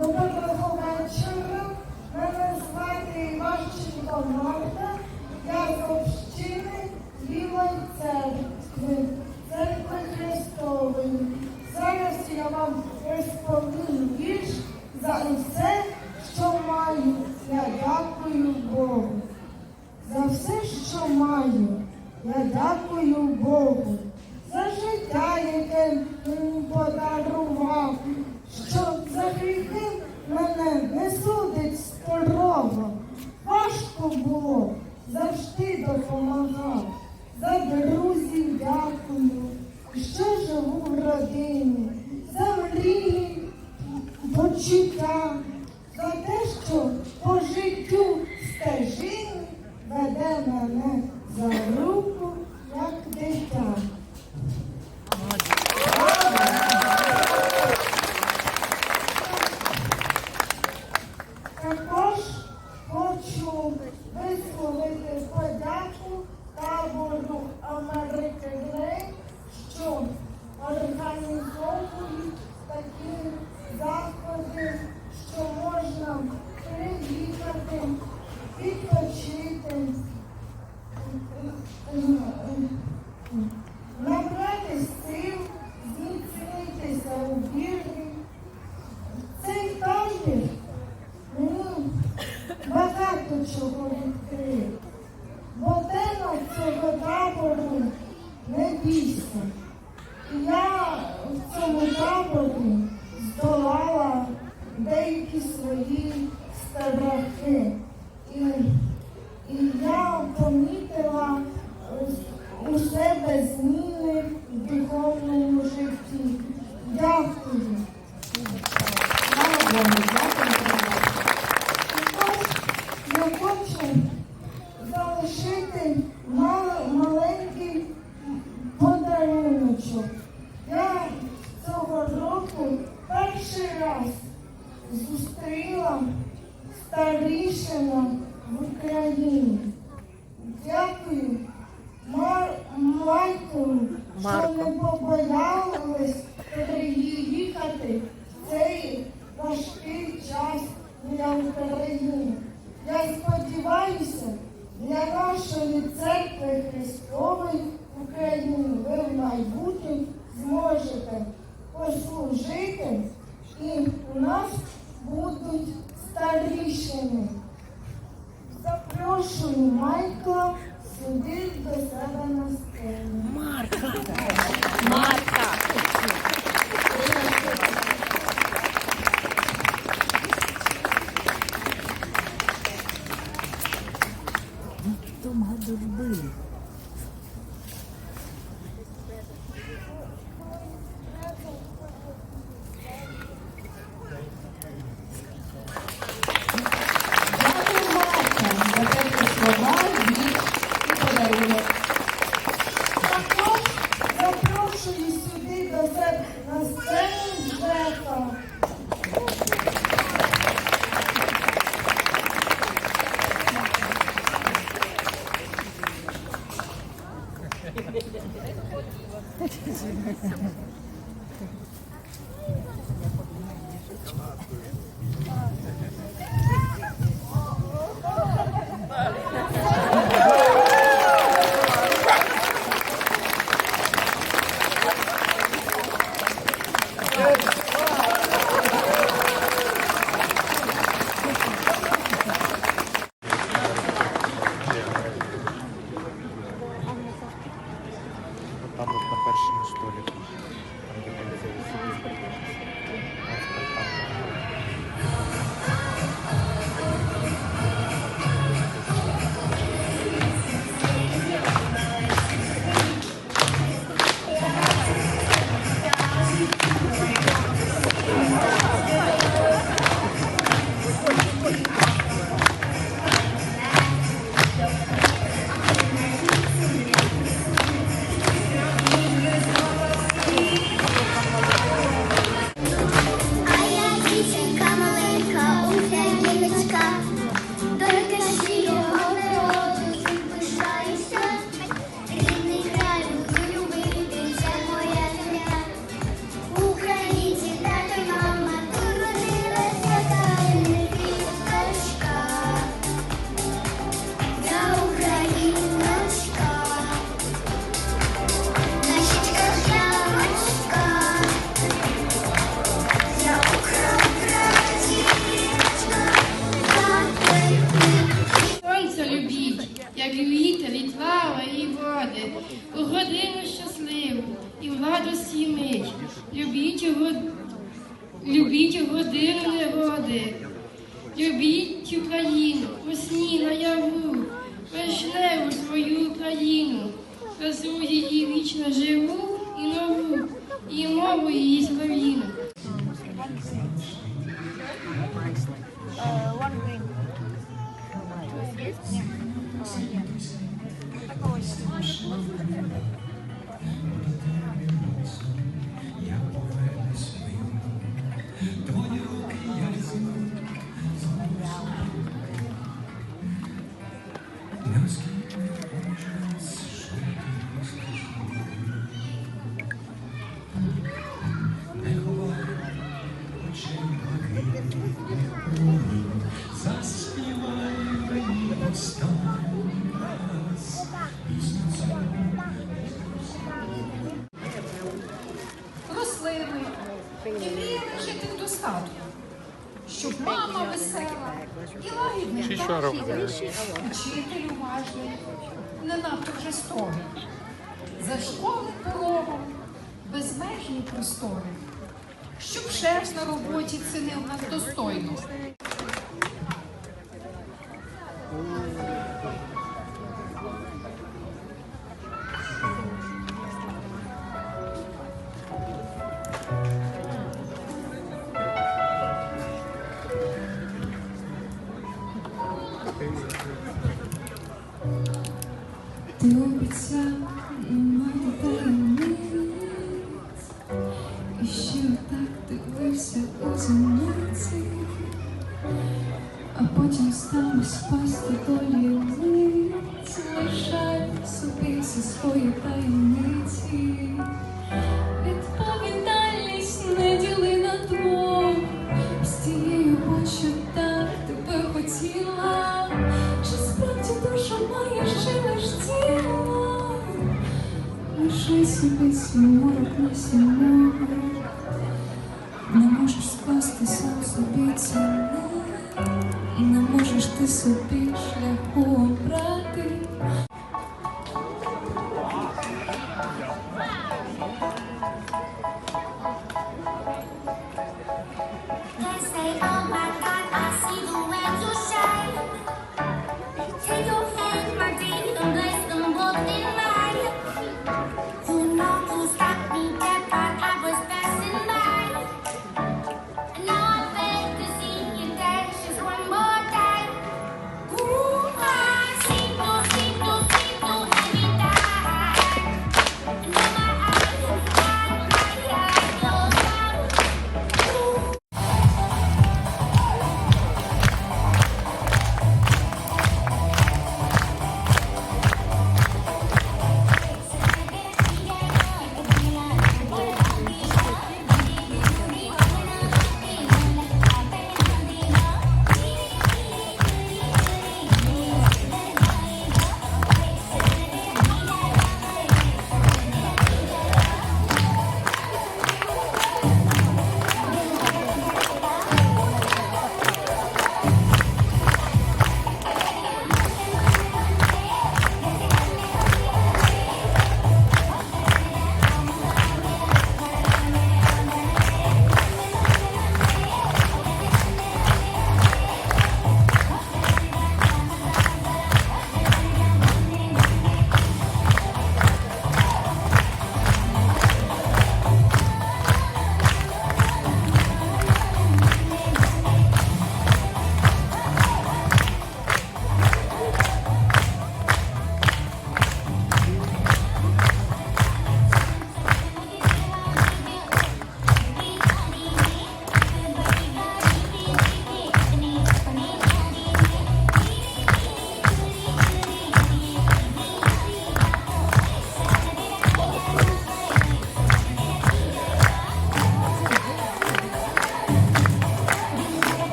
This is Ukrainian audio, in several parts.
Доброго вечора. Мене звати Іващенко Марта. Я з общини Лівої церкви, церкви Христової. Зараз я вам розповім вірш за все, що маю. Я дякую Богу. За все, що маю, я дякую Богу. За життя, яке мені подарував, мене не судить строго. Важко було, завжди допомагав. Що можна приїхати, відпочити, себе зміни в духовному України. Я сподіваюся, для нашої церкви Христової України ви в майбутньому зможете послужити і у нас будуть старішими. Запрошую Майкла сюди до себе на сцену. Марка. красу її вічно живу і нову, і мову її споміну. Я. Рослини. І мріяли жити в достатку, щоб мама весела і лагідний птахів, вчитель уважний, не надто вже за школи порогом, безмежні простори щоб шеф на роботі цінив нас достойно.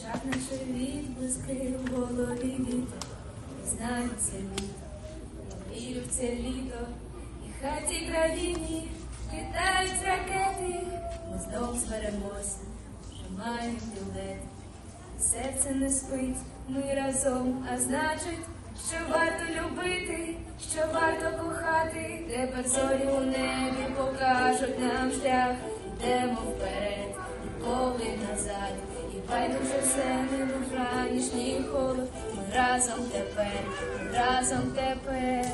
Шаг наче відблиски в голові знаю це літо, вірю в це літо, і хай цій країні літають ракети, ми знов зберемося, що маємо білети. Серце не спить, ми разом, а значить, що варто любити, що варто кохати, тепер зорі у небі покажуть нам шлях, йдемо вперед, ніколи назад, і байдуже все не граєш холод, ми разом тепер, ми разом тепер.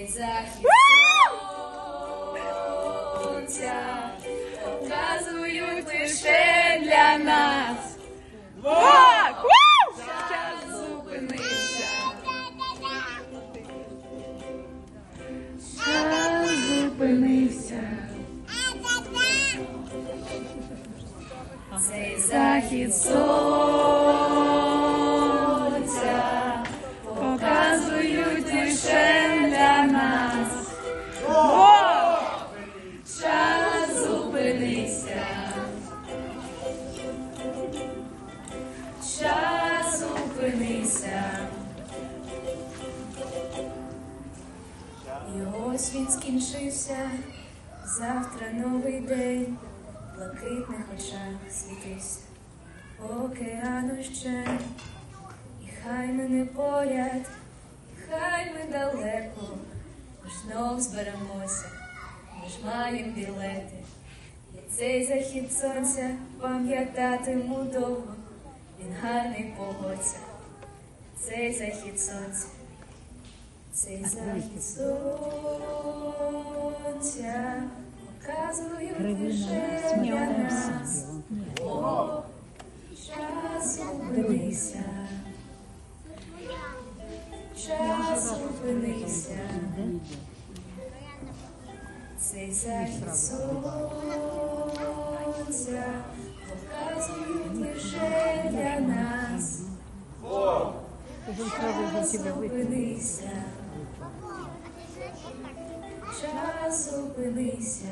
Цей захід сонця показують лише для нас. Час зупинився. Час зупинився. Цей захід сонця І він скінчився. Завтра новий день. В блакитних очах світився. Океану ще. І хай ми не поряд, і хай ми далеко. Ми ж знов зберемося. Ми ж маємо білети. Я цей захід сонця пам'ятатиму довго. Він гарний погодься. Цей захід сонця. Цей захід сонця показує лише для нас. О, час зупинися. Час зупинися. Цей захід сонця показують лише для нас. О, Час зупинися. Час зупинися.